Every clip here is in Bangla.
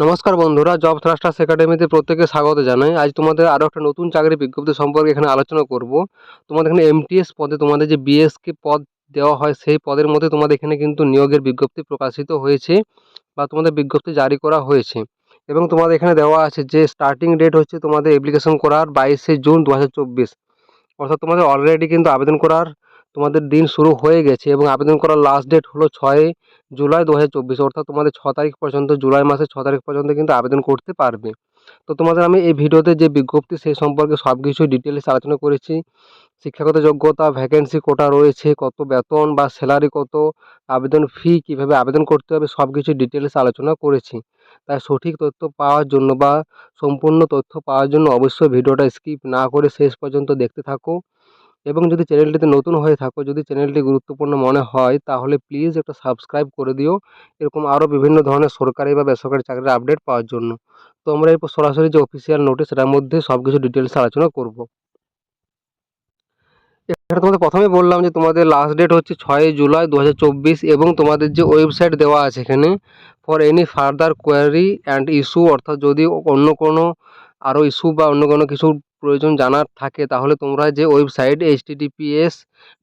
নমস্কার বন্ধুরা জব থ্রাস্টার্স একাডেমিতে প্রত্যেকে স্বাগত জানাই। আজ তোমাদের আরও একটা নতুন চাকরি বিজ্ঞপ্তি সম্পর্কে এখানে আলোচনা করব। তোমাদের এখানে এমটিএস পদে তোমাদের যে বিএসকে পদ দেওয়া হয়, সেই পদের মধ্যে তোমাদের এখানে কিন্তু নিয়োগের বিজ্ঞপ্তি প্রকাশিত হয়েছে বা তোমাদের বিজ্ঞপ্তি জারি করা হয়েছে। এবং তোমাদের এখানে দেওয়া আছে যে স্টার্টিং ডেট হচ্ছে তোমাদের অ্যাপ্লিকেশন করার বাইশে জুন দু হাজার চব্বিশ। অর্থাৎ তোমাদের অলরেডি কিন্তু আবেদন করার তোমাদের দিন শুরু হয়ে গেছে এবং আবেদন করার লাস্ট ডেট হলো ছয় জুলাই দু হাজার চব্বিশ, অর্থাৎ তোমাদের ছ তারিখ পর্যন্ত, জুলাই মাসের ছ তারিখ পর্যন্ত কিন্তু আবেদন করতে পারবে। তো তোমাদের আমি এই ভিডিওতে যে বিজ্ঞপ্তি, সেই সম্পর্কে সব কিছু ডিটেলস আলোচনা করেছি। শিক্ষাগত যোগ্যতা ভ্যাকেন্সি কোটা রয়েছে, কত বেতন বা স্যালারি কত, আবেদন ফি কীভাবে আবেদন করতে হবে সব কিছু ডিটেলস আলোচনা করেছি। তাই সঠিক তথ্য পাওয়ার জন্য বা সম্পূর্ণ তথ্য পাওয়ার জন্য অবশ্যই ভিডিওটা স্কিপ না করে শেষ পর্যন্ত দেখতে থাকো। এবং যদি চ্যানেলটিতে নতুন হয়ে থাকো, যদি চ্যানেলটি গুরুত্বপূর্ণ মনে হয়, তাহলে প্লিজ একটা সাবস্ক্রাইব করে দিও। এরকম আরও বিভিন্ন ধরনের সরকারি বা বেসরকারি চাকরির আপডেট পাওয়ার জন্য। তো আমরা এরপর সরাসরি যে অফিসিয়াল নোটিশ সেটার মধ্যে সব কিছু ডিটেলস আলোচনা করব। এখানে তোমাদের প্রথমে বললাম যে তোমাদের লাস্ট ডেট হচ্ছে ছয় জুলাই দু হাজার চব্বিশ এবং তোমাদের যে ওয়েবসাইট দেওয়া আছে এখানে for any further query and issue অর্থাৎ যদি অন্য কোনো আরও ইস্যু বা অন্য কোনো কিছু প্রয়োজন জানার থাকে, তাহলে তোমরা যে website H TTPS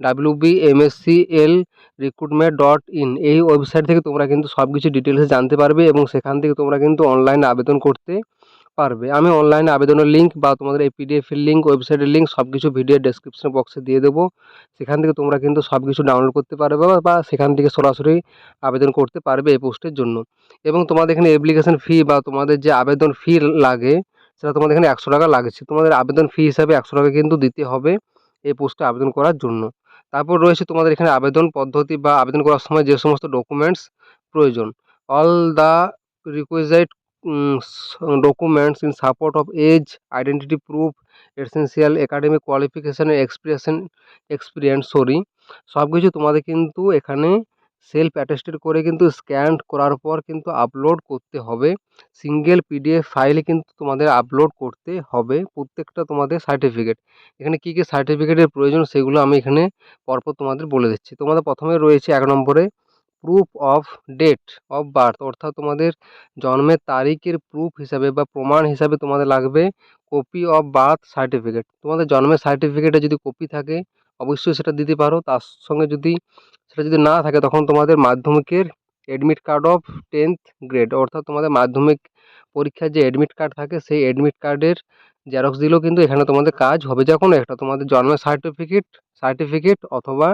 W B MSC L recruitment dot in, এই ওয়েবসাইট থেকে তোমরা কিন্তু সব কিছু ডিটেলসে জানতে পারবে এবং সেখান থেকে তোমরা কিন্তু অনলাইনে আবেদন করতে পারবে। আমি অনলাইনে আবেদনের লিঙ্ক বা তোমাদের এই পিডিএফের লিঙ্ক ওয়েবসাইটের লিঙ্ক সব কিছু ভিডিও ডেসক্রিপশন বক্সে দিয়ে দেবো। সেখান থেকে তোমরা কিন্তু সব কিছু ডাউনলোড করতে পারবে বা সেখান থেকে সরাসরি আবেদন করতে পারবে এই পোস্টের জন্য। এবং তোমাদের এখানে অ্যাপ্লিকেশন ফি বা তোমাদের যে আবেদন ফি লাগে সেটা তোমাদের এখানে একশো টাকা লাগছে। তোমাদের আবেদন ফি হিসাবে একশো টাকা কিন্তু দিতে হবে এই পোস্টে আবেদন করার জন্য। তারপর রয়েছে তোমাদের এখানে আবেদন পদ্ধতি বা আবেদন করার সময় যে সমস্ত ডকুমেন্টস প্রয়োজন। All the requisite documents in support of age identity proof essential academic qualification expression experience sorry সব কিছু তোমাদের কিন্তু এখানে সেলফ অ্যাটেস্টেড করে কিন্তু স্ক্যান করার পর কিন্তু আপলোড করতে হবে। সিঙ্গেল পিডিএফ ফাইলে কিন্তু তোমাদের আপলোড করতে হবে প্রত্যেকটা তোমাদের সার্টিফিকেট এখানে কী কী সার্টিফিকেটের প্রয়োজন সেগুলো আমি এখানে পরপর তোমাদের বলে দিচ্ছি। তোমাদের প্রথমে রয়েছে এক নম্বরে proof of date of birth অর্থাৎ তোমাদের জন্মের তারিখের প্রুফ হিসাবে বা প্রমাণ হিসাবে তোমাদের লাগবে কপি অফ বার্থ সার্টিফিকেট তোমাদের জন্মের সার্টিফিকেটে যদি কপি থাকে অবশ্যই সেটা দিতে পারো। তার সঙ্গে যদি সেটা যদি না থাকে, তখন তোমাদের মাধ্যমিকের admit card of tenth grade অর্থাৎ তোমাদের মাধ্যমিক পরীক্ষার যে অ্যাডমিট কার্ড থাকে, সেই অ্যাডমিট কার্ডের জেরক্স দিলেও কিন্তু এখানে তোমাদের কাজ হবে। যে কোনো একটা তোমাদের জন্মের সার্টিফিকেট সার্টিফিকেট অথবা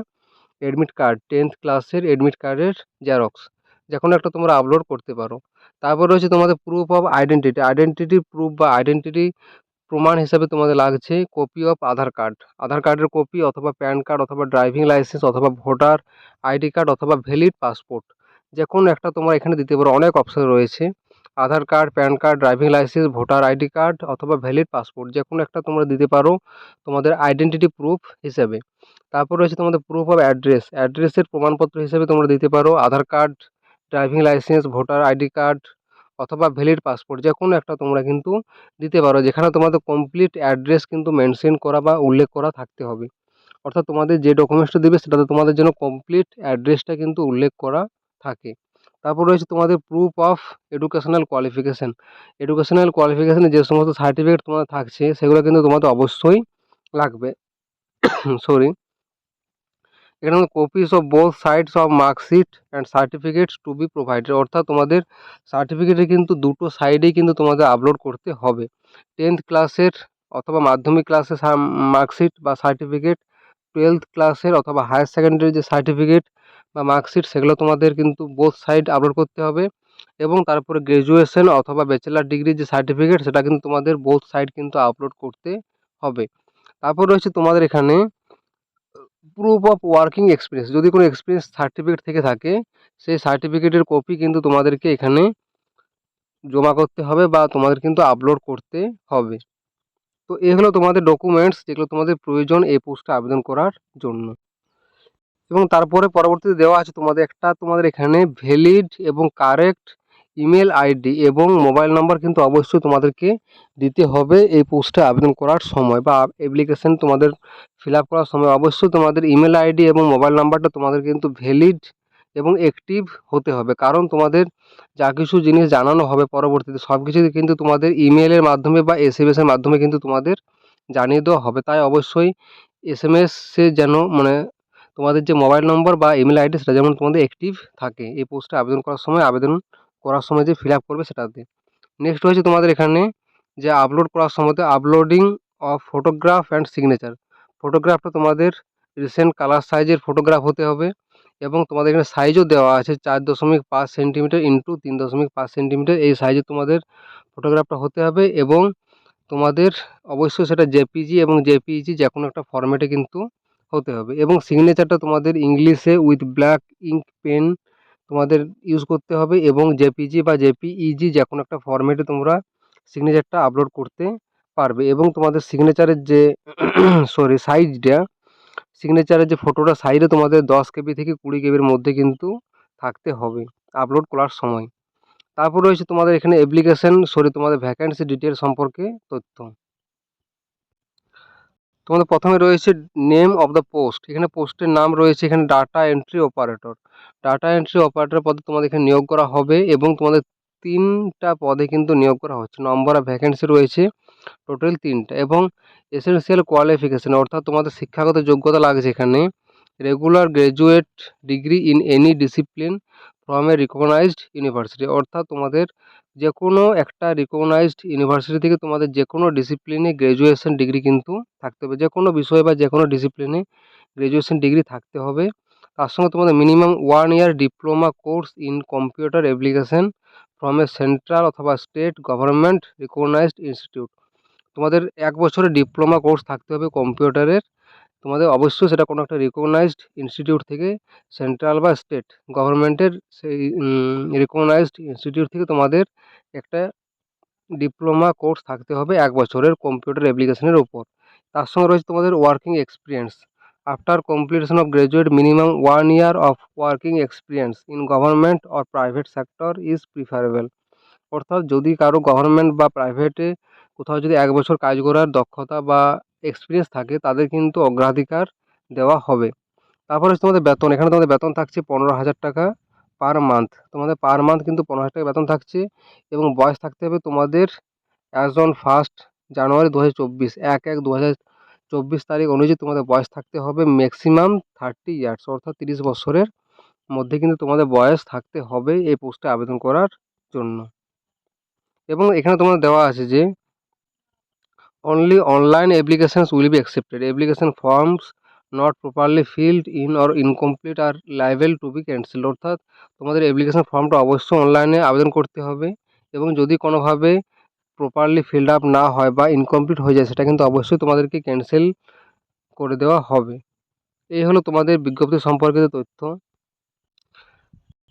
অ্যাডমিট কার্ড টেন্থ ক্লাসের অ্যাডমিট কার্ডের জেরক্স যে কোনো একটা তোমরা আপলোড করতে পারো। তারপর রয়েছে তোমাদের proof of identity identity proof বা আইডেন্টিটি প্রমাণ হিসাবে তোমাদের লাগছে copy of Aadhaar card Aadhaar কার্ডের কপি অথবা প্যান কার্ড অথবা ড্রাইভিং লাইসেন্স অথবা ভোটার আইডি কার্ড অথবা ভ্যালিড পাসপোর্ট যে কোনো একটা তোমরা এখানে দিতে পারো, অনেক অপশান রয়েছে। Aadhaar card PAN card driving licence voter ID card অথবা ভ্যালিড পাসপোর্ট যে কোনো একটা তোমরা দিতে পারো তোমাদের আইডেন্টিটি প্রুফ হিসেবে। তারপর রয়েছে তোমাদের প্রুফ অফ অ্যাড্রেস অ্যাড্রেসের প্রমাণপত্র হিসেবে তোমরা দিতে পারো। Aadhaar card driving licence voter ID card অথবা ভ্যালিড পাসপোর্ট যে কোনো একটা তোমরা কিন্তু দিতে পারো। যেখানে তোমাদের কমপ্লিট অ্যাড্রেস কিন্তু মেনশন করা বা উল্লেখ করা থাকতে হবে। অর্থাৎ তোমাদের যে ডকুমেন্টসটা দেবে, সেটাতে তোমাদের জন্য কমপ্লিট অ্যাড্রেসটা কিন্তু উল্লেখ করা থাকে। তারপর রয়েছে তোমাদের proof of educational qualification educational কোয়ালিফিকেশানে যে সমস্ত সার্টিফিকেট তোমাদের থাকছে, সেগুলো কিন্তু তোমাদের অবশ্যই লাগবে। সরি এখানে copies of both sides of marksheet and certificates to be provided অর্থাৎ তোমাদের সার্টিফিকেটে কিন্তু দুটো সাইডেই কিন্তু তোমাদের আপলোড করতে হবে। টেন্থ ক্লাসের অথবা মাধ্যমিক ক্লাসের মার্কশিট বা সার্টিফিকেট টুয়েলথ ক্লাসের অথবা হায়ার সেকেন্ডারি যে সার্টিফিকেট বা মার্কশিট সেগুলো তোমাদের কিন্তু বোথ সাইড আপলোড করতে হবে। এবং তারপরে গ্র্যাজুয়েশন অথবা ব্যাচেলার ডিগ্রির যে সার্টিফিকেট সেটা কিন্তু তোমাদের বোথ সাইড কিন্তু আপলোড করতে হবে। তারপর রয়েছে তোমাদের এখানে প্রুফ অফ ওয়ার্কিং এক্সপিরিয়েন্স যদি কোনো এক্সপিরিয়েন্স সার্টিফিকেট থেকে থাকে, সেই সার্টিফিকেটের কপি কিন্তু তোমাদেরকে এখানে জমা করতে হবে বা তোমাদের কিন্তু আপলোড করতে হবে। তো এ হলো তোমাদের ডকুমেন্টস যেগুলো তোমাদের প্রয়োজন এই পোস্টে আবেদন করার জন্য। এবং তারপরে পরবর্তীতে দেওয়া আছে তোমাদের একটা তোমাদের এখানে ভ্যালিড এবং কারেক্ট ইমেল আইডি এবং মোবাইল নাম্বার কিন্তু অবশ্যই তোমাদেরকে দিতে হবে এই পোস্টে আবেদন করার সময় বা অ্যাপ্লিকেশান তোমাদের ফিল আপ করার সময় অবশ্যই তোমাদের ইমেল আইডি এবং মোবাইল নাম্বারটা তোমাদের কিন্তু ভ্যালিড এবং অ্যাক্টিভ হতে হবে। কারণ তোমাদের যা কিছু জিনিস জানানো হবে পরবর্তীতে সব কিছুই কিন্তু তোমাদের ইমেলের মাধ্যমে বা এস এম এসের মাধ্যমে কিন্তু তোমাদের জানিয়ে দেওয়া হবে। তাই অবশ্যই এস এম এসে যেন মানে তোমাদের যে মোবাইল নম্বর বা ইমেল আইডি সেটা যেমন তোমাদের অ্যাক্টিভ থাকে। এই পোস্টে আবেদন করার সময় আবেদন করার সময় যে ফিল আপ করবে সেটাতে নেক্সট হচ্ছে তোমাদের এখানে যে আপলোড করার সময়তে uploading of photograph and signature ফটোগ্রাফটা তোমাদের রিসেন্ট কালার সাইজের ফটোগ্রাফ হতে হবে এবং তোমাদের এখানে সাইজও দেওয়া আছে চার দশমিক পাঁচ সেন্টিমিটার ইন্টু তিন দশমিক পাঁচ সেন্টিমিটার এই সাইজে তোমাদের ফটোগ্রাফটা হতে হবে এবং তোমাদের অবশ্যই সেটা জেপিজি এবং জেপিজি যে কোনো একটা ফরম্যাটে কিন্তু হতে হবে। এবং সিগনেচারটা তোমাদের ইংলিশে উইথ ব্ল্যাক ইঙ্ক পেন তোমাদের ইউজ করতে হবে এবং জেপিজি বা জেপিইজি যে কোনো একটা ফরম্যাটে তোমরা সিগনেচারটা আপলোড করতে পারবে এবং তোমাদের সিগনেচারের যে সরি সাইজটা সিগনেচারের যে ফটোটা সাইজে তোমাদের দশ কেবি থেকে কুড়ি কেবির মধ্যে কিন্তু থাকতে হবে আপলোড করার সময়। তারপর রয়েছে তোমাদের এখানে অ্যাপ্লিকেশন সরি তোমাদের ভ্যাকেন্সি ডিটেল সম্পর্কে তথ্য। তোমাদের প্রথমে রয়েছে নেম অফ দ্য পোস্ট এখানে পোস্টের নাম রয়েছে এখানে data entry operator data entry operator পদে তোমাদের এখানে নিয়োগ করা হবে এবং তোমাদের তিনটা পদে কিন্তু নিয়োগ করা হচ্ছে নম্বর অফ ভ্যাকেন্সি রয়েছে টোটাল তিনটা এবং এসেন্সিয়াল কোয়ালিফিকেশান অর্থাৎ তোমাদের শিক্ষাগত যোগ্যতা লাগছে এখানে regular graduate degree in any discipline from a recognised university অর্থাৎ তোমাদের যে কোনো একটা রিকগনাইজড ইউনিভার্সিটি থেকে তোমাদের যে কোনো ডিসিপ্লিনে গ্র্যাজুয়েশন ডিগ্রি কিন্তু থাকতে হবে। যে কোনো বিষয় বা যে কোনো ডিসিপ্লিনে গ্র্যাজুয়েশন ডিগ্রি থাকতে হবে। তার সঙ্গে তোমাদের minimum one year diploma course in computer application from a central অথবা স্টেট গভর্নমেন্ট রিকগনাইজড ইনস্টিটিউট তোমাদের এক বছরের ডিপ্লোমা কোর্স থাকতে হবে কম্পিউটারের তোমাদের অবশ্যই সেটা কোনো একটা রিকগনাইজড ইনস্টিটিউট থেকে সেন্ট্রাল বা স্টেট গভর্নমেন্টের সেই রিকগনাইজড ইনস্টিটিউট থেকে তোমাদের একটা ডিপ্লোমা কোর্স থাকতে হবে এক বছরের কম্পিউটার অ্যাপ্লিকেশনের উপর। তার সঙ্গে রয়েছে তোমাদের working experience after completion of graduate minimum one year of working experience in government or private sector is preferable অর্থাৎ যদি কারও গভর্নমেন্ট বা প্রাইভেটে কোথাও যদি এক বছর কাজ করার দক্ষতা বা এক্সপিরিয়েন্স থাকে, তাদের কিন্তু অগ্রাধিকার দেওয়া হবে। তারপর হচ্ছে তোমাদের বেতন, এখানে তোমাদের বেতন থাকছে পনেরো হাজার টাকা পার মান্থ তোমাদের পার মান্থ কিন্তু পনেরো হাজার টাকা বেতন থাকছে এবং বয়স থাকতে হবে তোমাদের অ্যাজ অন ফার্স্ট জানুয়ারি দু হাজার চব্বিশ। এক এক দু হাজার চব্বিশ তারিখ অনুযায়ী তোমাদের বয়স থাকতে হবে ম্যাক্সিমাম থার্টি ইয়ার্স অর্থাৎ তিরিশ বছরের মধ্যে কিন্তু তোমাদের বয়স থাকতে হবে এই পোস্টে আবেদন করার জন্য। এবং এখানে তোমাদের দেওয়া আছে যে only online applications will be accepted application forms not properly filled in or incomplete are liable to be cancel অর্থাৎ তোমাদের অ্যাপ্লিকেশান ফর্মটা অবশ্যই অনলাইনে আবেদন করতে হবে এবং যদি কোনোভাবে প্রপারলি ফিল্ড আপ না হয় বা ইনকমপ্লিট হয়ে যায়, সেটা কিন্তু অবশ্যই তোমাদেরকে ক্যান্সেল করে দেওয়া হবে। এই হলো তোমাদের বিজ্ঞপ্তি সম্পর্কিত তথ্য।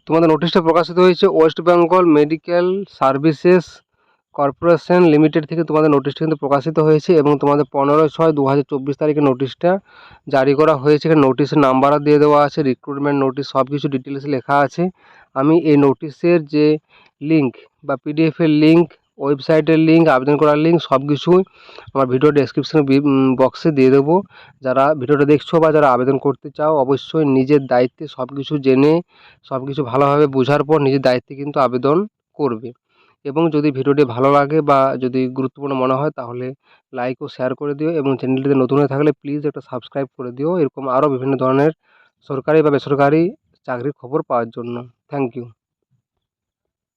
তোমাদের নোটিশটা প্রকাশিত হয়েছে West Bengal medical services corporation limited থেকে তোমাদের নোটিশটা কিন্তু প্রকাশিত হয়েছে এবং তোমাদের পনেরো ছয় দু হাজার চব্বিশ তারিখে নোটিশটা জারি করা হয়েছে। এখানে নোটিশের নাম্বারও দিয়ে দেওয়া আছে রিক্রুটমেন্ট নোটিশ সব কিছু ডিটেলস লেখা আছে। আমি এই নোটিশের যে লিঙ্ক বা পিডিএফের লিঙ্ক ওয়েবসাইটের লিঙ্ক আবেদন করার লিঙ্ক সব কিছুই আমার ভিডিও ডেসক্রিপশন বক্সে দিয়ে দেবো। যারা ভিডিওটা দেখছ বা যারা আবেদন করতে চাও, অবশ্যই নিজের দায়িত্বে সব কিছু জেনে সব কিছু ভালোভাবে বোঝার পর নিজের দায়িত্বে কিন্তু আবেদন করবে। এবং যদি ভিডিওটি ভালো লাগে বা যদি গুরুত্বপূর্ণ মনে হয়, তাহলে লাইক ও শেয়ার করে দিও এবং চ্যানেলটিতে নতুন হয়ে থাকলে প্লিজ একটা সাবস্ক্রাইব করে দিও। এরকম আরও বিভিন্ন ধরনের সরকারি বা বেসরকারি চাকরির খবর পাওয়ার জন্য। Thank you